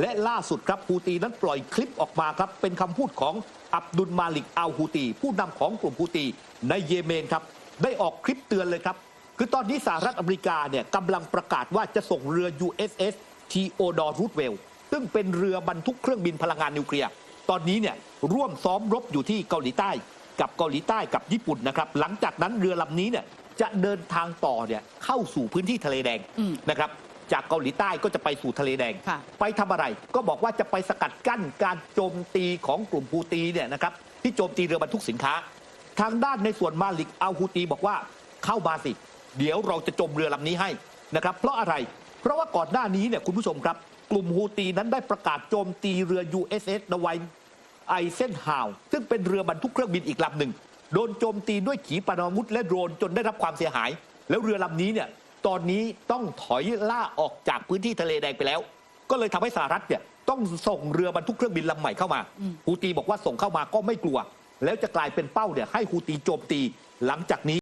และล่าสุดครับฮูตีนั้นปล่อยคลิปออกมาครับ เป็นคำพูดของอับดุลมาลิกอัลฮูตี ผู้นำของกลุ่มฮูตีในเยเมนครับ ได้ออกคลิปเตือนเลยครับ คือตอนนี้สหรัฐอเมริกาเนี่ยกำลังประกาศว่าจะส่งเรือ USS Theodore Roosevelt ซึ่งเป็นเรือบรรทุกเครื่องบินพลังงานนิวเคลียร์ตอนนี้เนี่ยร่วมซ้อมรบอยู่ที่เกาหลีใต้ กับเกาหลีใต้กับญี่ปุ่นนะครับ หลังจากนั้นเรือลำนี้เนี่ยจะเดินทางต่อเนี่ยเข้าสู่พื้นที่ทะเลแดงอืมนะครับ จากเกาหลีใต้ก็จะไปสู่ทะเลแดง ค่ะ ไปทำอะไรก็บอกว่าจะไปสกัดกั้นการโจมตีของกลุ่มฮูตีเนี่ยนะครับที่โจมตีเรือบรรทุกสินค้า ทางด้านในส่วนมาลิกอัลฮูตีบอกว่าเข้ามาสิ เดี๋ยวเราจะจมเรือลำนี้ให้นะครับ เพราะอะไร เพราะว่าก่อนหน้านี้เนี่ยคุณผู้ชมครับ กลุ่มฮูตีนั้นได้ประกาศโจมตีเรือ USS นวัยไอเซนฮาวซึ่งเป็นเรือบรรทุกเครื่องบินอีกลำหนึ่ง โดนโจมตีด้วยขีปนาวุธและโดรนจนได้รับความเสียหาย แล้วเรือลำนี้เนี่ย ตอนนี้ต้องถอยล่าออกจากพื้นที่ทะเลแดงไปแล้ว ก็เลยทำให้สหรัฐเนี่ยต้องส่งเรือบรรทุกเครื่องบินลำใหม่เข้ามาอืมฮูตีบอกว่าส่งเข้ามาก็ไม่กลัว แล้วจะกลายเป็นเป้าเนี่ยให้ฮูตีโจมตีหลังจากนี้